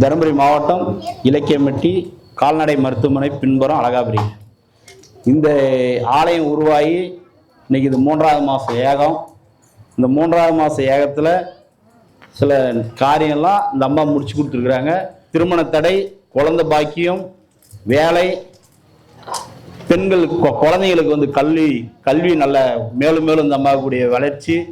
தருமபுரி மாவட்டம் இலக்கியமெட்டி கால்நடை மருத்துவமனை பின்புறம் அழகாபுரி. இந்த ஆலயம் உருவாகி இன்னைக்கு இது மூன்றாவது மாதம் ஏகம். இந்த மூன்றாவது மாதம் ஏகத்தில் சில காரியம்லாம் இந்த அம்மா முடிச்சு கொடுத்துருக்குறாங்க. திருமண தடை குழந்தை பாக்கியம் வேலை பெண்கள் கொ- வந்து கல்வி கல்வி நல்ல மேலும் மேலும் இந்த அம்மாவுடைய வளர்ச்சி.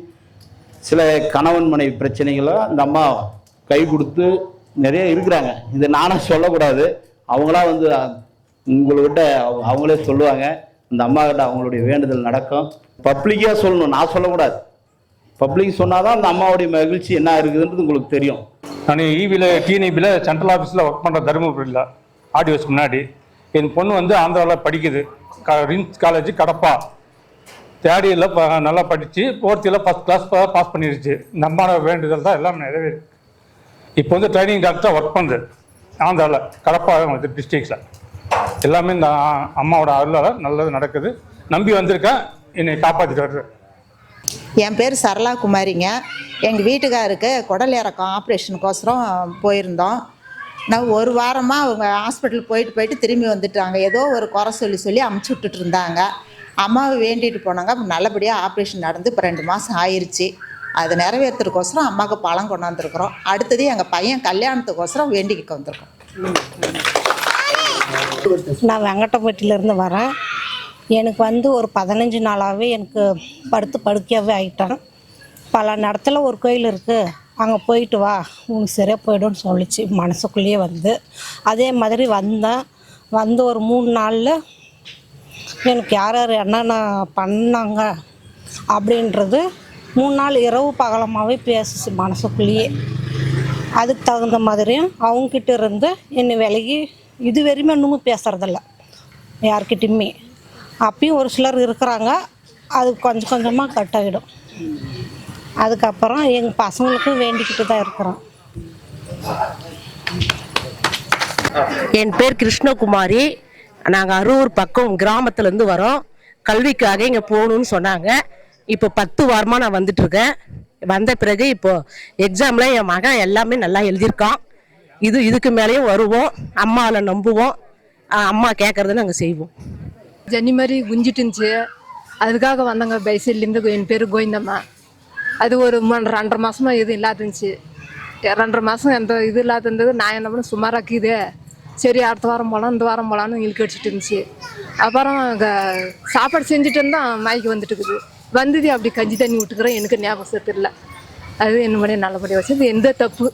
சில கணவன் மனைவி பிரச்சனைகளை இந்த அம்மா கை கொடுத்து நிறைய இருக்கிறாங்க. இது நானும் சொல்லக்கூடாது. அவங்களா வந்து உங்கள்கிட்ட அவங்க- அவங்களே சொல்லுவாங்க. இந்த அம்மா கிட்ட அவங்களுடைய வேண்டுதல் நடக்கும். பப்ளிக்காக சொல்லணும். நான் சொல்லக்கூடாது. பப்ளிக் சொன்னால் தான் அந்த அம்மாவுடைய மகிழ்ச்சி என்ன இருக்குதுன்றது உங்களுக்கு தெரியும். நான் ஈவியில் டிஎன்இபியில் சென்ட்ரல் ஆஃபீஸில் ஒர்க் பண்ணுற தருமபுரியில் ஆடியோஸ் முன்னாடி என் பொண்ணு வந்து ஆந்திராவில் படிக்குது. க ரிம்ஸ் காலேஜ் கடப்பா. தேர்ட் இயரில் நல்லா படித்து ஃபோர்த் இயரில் ஃபஸ்ட் கிளாஸ் பாஸ் பண்ணிருச்சு. இந்த அம்மாவோட வேண்டுதல் தான் எல்லாம் நிறைவேறி. இப்போ வந்து ட்ரைனிங் டாக்டராக ஒர்க் பண்ணுது ஆந்திராவில் கடப்பா டிஸ்ட்ரிக்ஸில் எல்லாமே இந்த அம்மாவோட அருளால் நல்லது நடக்குது. நம்பி வந்திருக்கேன். என்னை காப்பாற்றிட்டு வர்றேன் என் பேர் சரளா குமாரிங்க. எங்கள் வீட்டுக்காருக்கு குடல் இறக்கம் ஆப்ரேஷனுக்கோசரம் போயிருந்தோம். நான் ஒரு வாரமாக அவங்க ஹாஸ்பிட்டல் போயிட்டு போயிட்டு திரும்பி வந்துட்டாங்க. ஏதோ ஒரு குறை சொல்லி சொல்லி அமுச்சு விட்டுட்டு இருந்தாங்க. அம்மாவை வேண்டிட்டு போனாங்க. நல்லபடியாக ஆப்ரேஷன் நடந்து இப்போ ரெண்டு மாதம் ஆயிடுச்சு அது நிறைவேற்றுறதுக்கோசரம் அம்மாவுக்கு பழம் கொண்டாந்துருக்குறோம் அடுத்தது எங்கள் பையன் கல்யாணத்துக்கோசரம் வேண்டிக்கிட்டு வந்திருக்கோம் நான் வெங்கட்டப்பட்டியிலேருந்து வரேன். எனக்கு வந்து ஒரு பதினஞ்சு நாளாகவே எனக்கு படுத்து படுக்கையாகவே ஆகிட்டேன் பல இடத்துல ஒரு கோயில் இருக்குது அங்கே போயிட்டு வா. உனக்கு சரியாக போயிடும்னு சொல்லிச்சு. மனசுக்குள்ளேயே வந்து. அதே மாதிரி வந்தேன். வந்து ஒரு மூணு நாளில் எனக்கு யார் யார் என்னென்ன பண்ணாங்க அப்படின்றது மூணு நாள் இரவு பகலமாகவே பேசுச்சு மனசுக்குள்ளேயே. அதுக்கு தகுந்த மாதிரியும் அவங்கக்கிட்ட இருந்து என்னை விலகி இது வரையுமே இன்னமும் பேசுறதில்ல. யார்கிட்டையுமே. அப்பயும் ஒரு சிலர் இருக்கிறாங்க அது கொஞ்சம் கொஞ்சமாக கட் ஆகிடும் அதுக்கப்புறம் எங்கள் பசங்களுக்கும் வேண்டிக்கிட்டு தான் இருக்கிறோம். என் பேர் கிருஷ்ணகுமாரி. நாங்கள் அரூர் பக்கம் கிராமத்துலேருந்து வரோம். கல்விக்காக இங்கே போகணுன்னு சொன்னாங்க. இப்போ பத்து வாரமாக நான் வந்துட்டு இருக்கேன் வந்த பிறகு இப்போது எக்ஸாமில் என் மகன் எல்லாமே நல்லா எழுதியிருக்கான். இது இதுக்கு மேலேயும் வருவோம். அம்மாவில் நம்புவோம். அம்மா கேட்குறத நாங்கள் செய்வோம். ஜன்னி மாதிரி குஞ்சிட்டு இருந்துச்சு. அதுக்காக வந்தாங்க பைசல்லேருந்து என் பேர் கோவிந்தம்மா. அது ஒரு ரெண்டரை மாதமாக எதுவும் இல்லாத இருந்துச்சு. ரெண்டரை மாதம் எந்த இது இல்லாத இருந்தது. நான் என்ன பண்ண சுமாராக்குது சரி அடுத்த வாரம் போகலாம் இந்த வாரம் போகலான்னு இழுக்கடிச்சிட்டு இருந்துச்சு. அப்புறம் அங்கே சாப்பாடு செஞ்சுட்டு இருந்தால் மயக்கி வந்துட்டு இருக்குது. வந்தது அப்படி கஞ்சி தண்ணி விட்டுக்கிறேன் எனக்கு ஞாபகம் தெரியல. அது என்னுடைய நல்லபடியாக வச்சது? எந்த தப்பு?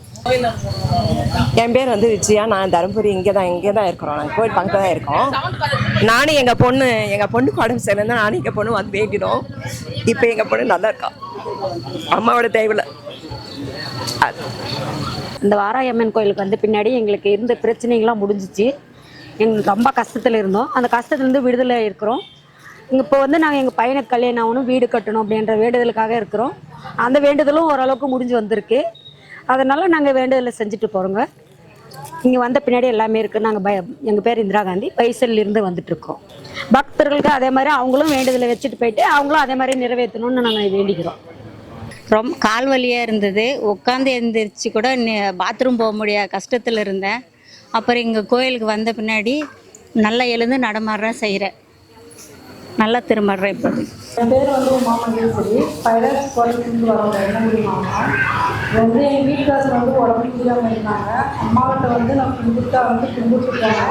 என் பேர் வந்து விஜயா. நான் தருமபுரி இங்கே தான் இங்கே தான் இருக்கிறோம். நாங்கள் கோயில் பக்கத்தில் தான் இருக்கோம். நானும் எங்கள் பொண்ணு எங்கள் பொண்ணுக்கு உடம்பு சரியில்லை நானும் எங்கள் பொண்ணு வந்து வேண்டினோம் இப்போ எங்கள் பொண்ணு நல்லா இருக்கா? அம்மாவோட தேவையில்ல. இந்த வாராயம்மன் கோயிலுக்கு வந்து பின்னாடி எங்களுக்கு இருந்த பிரச்சனைகள்லாம் முடிஞ்சிச்சு. எங்களுக்கு ரொம்ப கஷ்டத்தில் இருந்தோம். அந்த கஷ்டத்துலேருந்து விடுதலை இருக்கிறோம். இப்போ வந்து நாங்கள் எங்கள் பையனுக்கு கல்யாணம் ஆகணும் வீடு கட்டணும் அப்படின்ற வேண்டுதலுக்காக இருக்கிறோம். அந்த வேண்டுதலும் ஓரளவுக்கு முடிஞ்சு வந்திருக்கு. அதனால் நாங்கள் வேண்டுதலை செஞ்சுட்டு போகிறோங்க இங்கே வந்த பின்னாடி எல்லாமே இருக்குது நாங்கள் பய எங்கள் பேர் இந்திரா காந்தி. பைசல்லிருந்து வந்துட்டுருக்கோம் பக்தர்களுக்கு அதே மாதிரி அவங்களும் வேண்டுதலை வச்சுட்டு போயிட்டு அவங்களும் அதே மாதிரி நிறைவேற்றணும்னு நாங்கள் வேண்டிக்கிறோம். ரொம்ப கால் வலியாக இருந்தது. உட்காந்து எழுந்திரிச்சு கூட பாத்ரூம் போக முடியாத கஷ்டத்தில் இருந்தேன். அப்புறம் இங்கே கோயிலுக்கு வந்த பின்னாடி நல்லா எழுந்து நடமாடுறேன் செய்கிறேன் நல்லா திரும்புறேன் இப்போ. என் பேர் வந்து உமா மகேஸ்வரி பைரஸ் கோயிலுக்கு வரோம் வெள்ளங்குடி மாவட்டம் வந்து என் வீட்டுக்காரர் வந்து உடம்பு முடியாமல் இருந்தாங்க அம்மாவிட்ட வந்து நான் கும்பிட்டா வந்து கும்பிட்டுருக்காங்க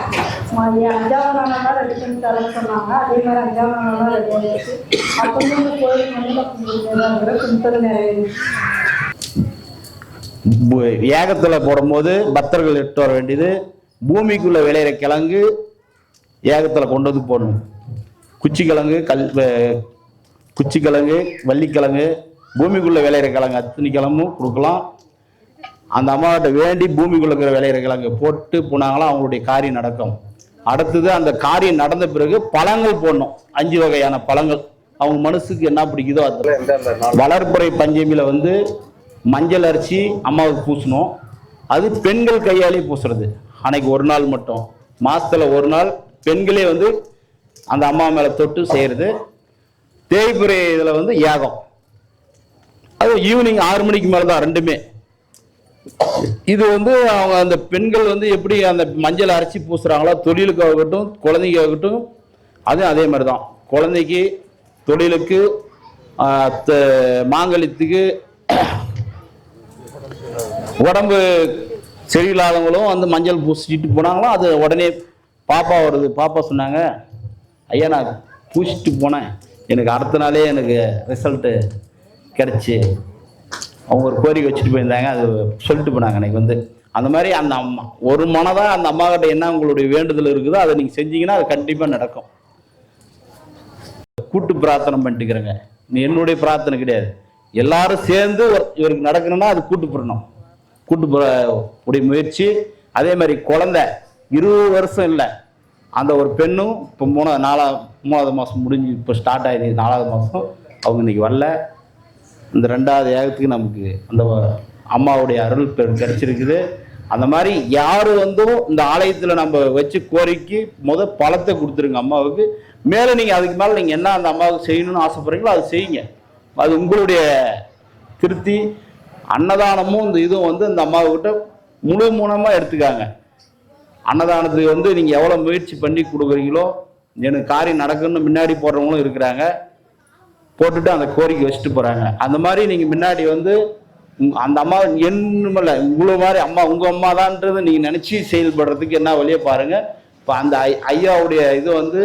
அஞ்சாவது நாளாக தான் ரெடி பண்ணி தரேன்னு சொன்னாங்க. அதே மாதிரி அஞ்சாவது நாளாக ரெடி ஆகிடுச்சு அப்போ வந்து இந்த கோயிலுக்கு வந்து நான் கும்பிட்டு கும்பிட்டது நிறைவேறிச்சு. பு- ஏகத்துல போடும்போது பக்தர்கள் எடுத்து வர வேண்டியது. பூமிக்குள்ள விளையிற கிழங்கு ஏகத்துல கொண்டு வந்து போடணும். குச்சிக்கிழங்கு கல் குச்சிக்கிழங்கு வள்ளிக்கிழங்கு பூமிக்குள்ள விளையிற கிழங்கு அத்தனை கிழமும் கொடுக்கலாம். அந்த அம்மாவிட்ட வேண்டி பூமிக்குள்ள இருக்கிற விளையிற கிழங்கு போட்டு போனாங்களாம் அவங்களுடைய காரியம் நடக்கும். அடுத்தது அந்த காரியம் நடந்த பிறகு பழங்கள் போடணும். அஞ்சு வகையான பழங்கள். அவங்க மனசுக்கு என்ன பிடிக்குதோ அது. வளர்ப்புறை பஞ்சமியில வந்து மஞ்சள் அரிசி அம்மாவுக்கு பூசணும். அது பெண்கள் கையாலே பூசுறது. அன்னைக்கு ஒரு நாள் மட்டும். மாசத்துல ஒரு நாள் பெண்களே வந்து அந்த அம்மா மேல தொட்டு செய்யறது. தேய்பிறை இதுல வந்து யாகம். அது ஈவினிங் ஆறு மணிக்கு மேல தான் ரெண்டுமே. இது வந்து அவங்க அந்த பெண்கள் வந்து எப்படி அந்த மஞ்சள் அரைச்சி பூசுறாங்களோ தொழிலுக்கு ஆகட்டும் குழந்தைக்கு ஆகட்டும் அதுவும் அதே மாதிரி தான் குழந்தைக்கு தொழிலுக்கு மாங்கலித்துக்கு மாங்கல்யத்துக்கு உடம்பு சரியில்லாதவங்களும் வந்து மஞ்சள் பூசிட்டு போனாங்களோ அது உடனே பாப்பா வருது. பாப்பா சொன்னாங்க ஐயா நான் பூசிட்டு போனேன். எனக்கு அடுத்த நாளே எனக்கு ரிசல்ட்டு கிடச்சி. அவங்க ஒரு கோரிக்கை வச்சுட்டு போயிருந்தாங்க. அது சொல்லிட்டு போனாங்க எனக்கு வந்து. அந்த மாதிரி அந்த அம்மா ஒரு மனதாக அந்த அம்மா கிட்ட என்ன உங்களுடைய வேண்டுதல் இருக்குதோ அதை நீங்கள் செஞ்சீங்கன்னா அது கண்டிப்பாக நடக்கும். கூட்டு பிரார்த்தனை பண்ணிட்டுக்கிறேங்க. நீ என்னுடைய பிரார்த்தனை கிடையாது. எல்லாரும் சேர்ந்து ஒரு- இவருக்கு நடக்கணும்னா அது கூட்டு புறணும். கூட்டு உடைய முயற்சி. அதே மாதிரி குழந்தை இருபது வருஷம் இல்லை. அந்த ஒரு பெண்ணும் இப்போ மூணாவது நாலா மூணாவது மாதம் முடிஞ்சு இப்போ ஸ்டார்ட் ஆயிடுச்சு நாலாவது மாதம் அவங்க இன்னைக்கு வரல. இந்த ரெண்டாவது ஏகத்துக்கு நமக்கு அந்த அம்மாவுடைய அருள் பெரு கிடைச்சிருக்குது. அந்த மாதிரி யார் வந்தும் இந்த ஆலயத்தில் நம்ம வச்சு கோரிக்கை முத பழத்தை கொடுத்துருங்க அம்மாவுக்கு. மேலே நீங்கள் அதுக்கு மேலே நீங்கள் என்ன அந்த அம்மாவுக்கு செய்யணும்னு ஆசைப்படுறீங்களோ அது செய்யுங்க. அது உங்களுடைய திருப்தி. அன்னதானமும் இந்த இதுவும் வந்து இந்த அம்மாவுக்கிட்ட முழு மூலமாக எடுத்துக்காங்க. அன்னதானத்துக்கு வந்து நீங்கள் எவ்வளோ முயற்சி பண்ணி கொடுக்குறீங்களோ எனக்கு காரியம் நடக்குன்னு முன்னாடி போடுறவங்களும் இருக்கிறாங்க. போட்டுட்டு அந்த கோரிக்கை வச்சுட்டு போகிறாங்க அந்த மாதிரி நீங்கள் முன்னாடி வந்து அந்த அம்மா என்னமில்ல இவ்வளோ மாதிரி அம்மா உங்கள் அம்மா தான்ன்றதை நீங்கள் நினச்சி செயல்படுறதுக்கு என்ன வழியை பாருங்கள் இப்போ அந்த ஐ ஐயாவுடைய இது வந்து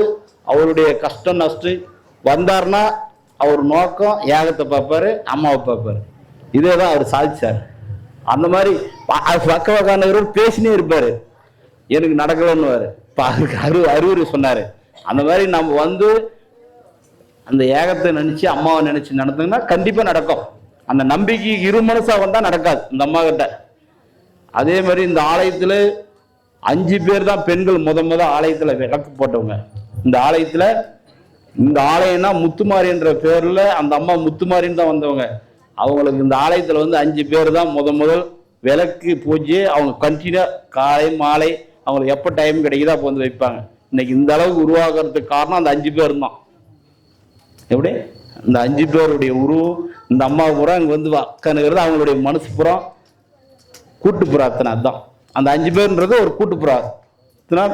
அவருடைய கஷ்டம் நஷ்டம். வந்தாருன்னா அவர் நோக்கம் ஏகத்தை பார்ப்பாரு அம்மாவை பார்ப்பாரு. இதே தான் அவர் சாதிச்சார். அந்த மாதிரி அது பக்க பக்கானவர் பேசினே இருப்பார். எனக்கு நடக்கலன்னு இப்போ அதுக்கு அரு அறிவுரை சொன்னார். அந்த மாதிரி நம்ம வந்து அந்த ஏகத்தை நினைச்சு அம்மாவை நினைச்சு நடந்தோம்னா கண்டிப்பா நடக்கும். அந்த நம்பிக்கை இரு மனசாக வந்தால் நடக்காது இந்த அம்மா கிட்ட. அதே மாதிரி இந்த ஆலயத்தில் அஞ்சு பேர் தான் பெண்கள் முத முத ஆலயத்தில் விளக்கு போட்டவங்க. இந்த ஆலயத்தில் இந்த ஆலயம்னா முத்துமாரின்ற பேரில் அந்த அம்மா முத்துமாரின்னு தான் வந்தவங்க. அவங்களுக்கு இந்த ஆலயத்தில் வந்து அஞ்சு பேர் தான் முத முதல் விளக்கு பூஜை அவங்க கண்டினியூ காலை மாலை அவங்களுக்கு எப்போ டைம் கிடைக்குதோ அப்போ வந்து வைப்பாங்க. இன்னைக்கு இந்த அளவுக்கு உருவாகிறதுக்கு காரணம் அந்த அஞ்சு பேர் தான். எப்படி? இந்த அஞ்சு பேருடைய உருவம் இந்த அம்மா புறம் இங்கே வந்து உட்காந்துக்கிறது அவங்களுடைய மனசு புறம் கூட்டு பிரார்த்தனை அதுதான் அந்த அஞ்சு பேர்ன்றது ஒரு கூட்டு பிரார்த்தனை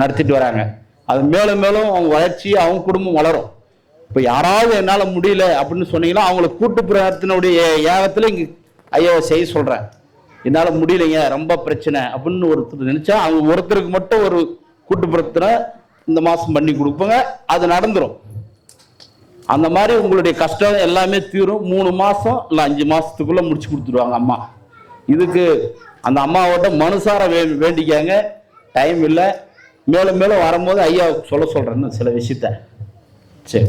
நடத்திட்டு வராங்க. அது மேலும் மேலும் அவங்க வளர்ச்சி அவங்க குடும்பம் வளரும். இப்போ யாராவது என்னால் முடியல அப்படின்னு சொன்னீங்கன்னா அவங்கள கூட்டு பிரார்த்தனையுடைய ஏகத்தில் இங்கே ஐயாவை செய்ய சொல்கிறேன் என்னால் முடியலைங்க ரொம்ப பிரச்சனை அப்படின்னு ஒருத்தர் நினச்சா அவங்க ஒருத்தருக்கு மட்டும் ஒரு கூட்டுப்புறத்தில் இந்த மாதம் பண்ணி கொடுப்போங்க அது நடந்துடும் அந்த மாதிரி உங்களுடைய கஷ்டம் எல்லாமே தீரும். மூணு மாதம் இல்லை அஞ்சு மாதத்துக்குள்ளே முடிச்சு கொடுத்துருவாங்க அம்மா. இதுக்கு அந்த அம்மாவோட மனுசார வே வேண்டிக்காங்க. டைம் இல்லை. மேலும் மேலும் வரும்போது ஐயா சொல்ல சொல்கிறேன்னு சில விஷயத்த. சரி.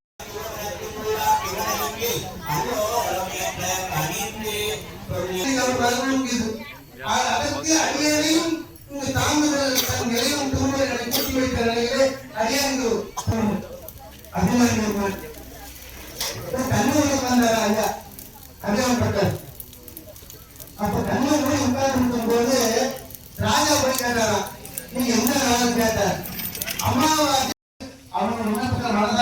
அவங்க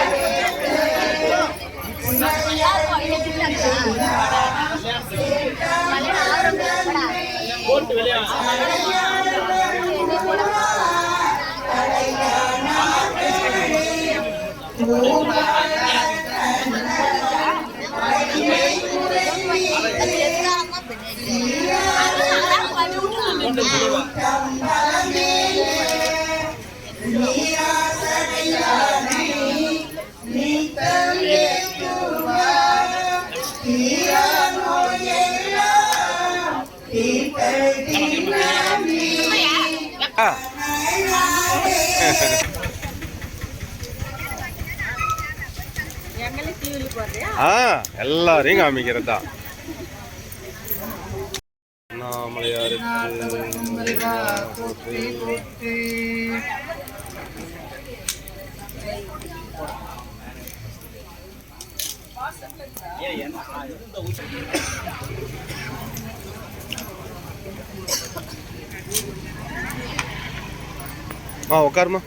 போட்டு விளையாடு கொண்டு ஆ எல்லாரையும் காமிக்கிறது? தான் ஆ உட்காருமா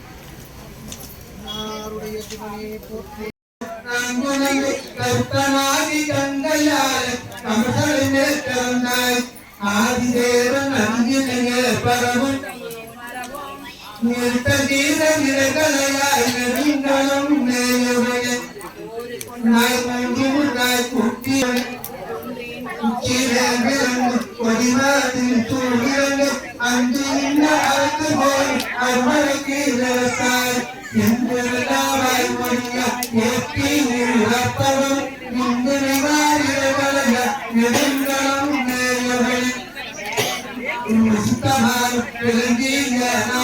கருத்தனாகி വ്യക്തമാക്കി കണ്ടയാൽ കമസലിനെ പിറന്നായി ആദിദേവൻ അന്യനെ പരമൻ നിർത്തീര നിരകളയായി നെടുങ്കളം നേയുകയെ നായി മുണ്ടായി சுத்தமாய்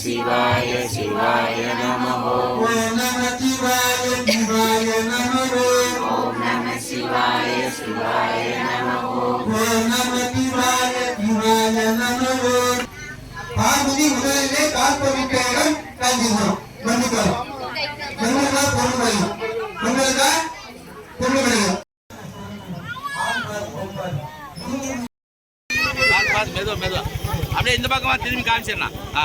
சிவாய சிவாய நமோ ஓம் நம சிவாய சிவாய நமோ ஓம் நம சிவாய சிவாய நமோ ஓம் நம சிவாய சிவாய நமோ பார்வதி முதலிலே காப்பவிட்டேன் கஞ்சிதம் மன்னிக்கிறோம் பெண்களுக்கா பொருள் பெண்களுக்கா பொருள் கிடைக்கும் மெதுவா மெதுவா. அப்படியே இந்த பக்கமா திரும்பி காமிச்சிடலாம். ஆ.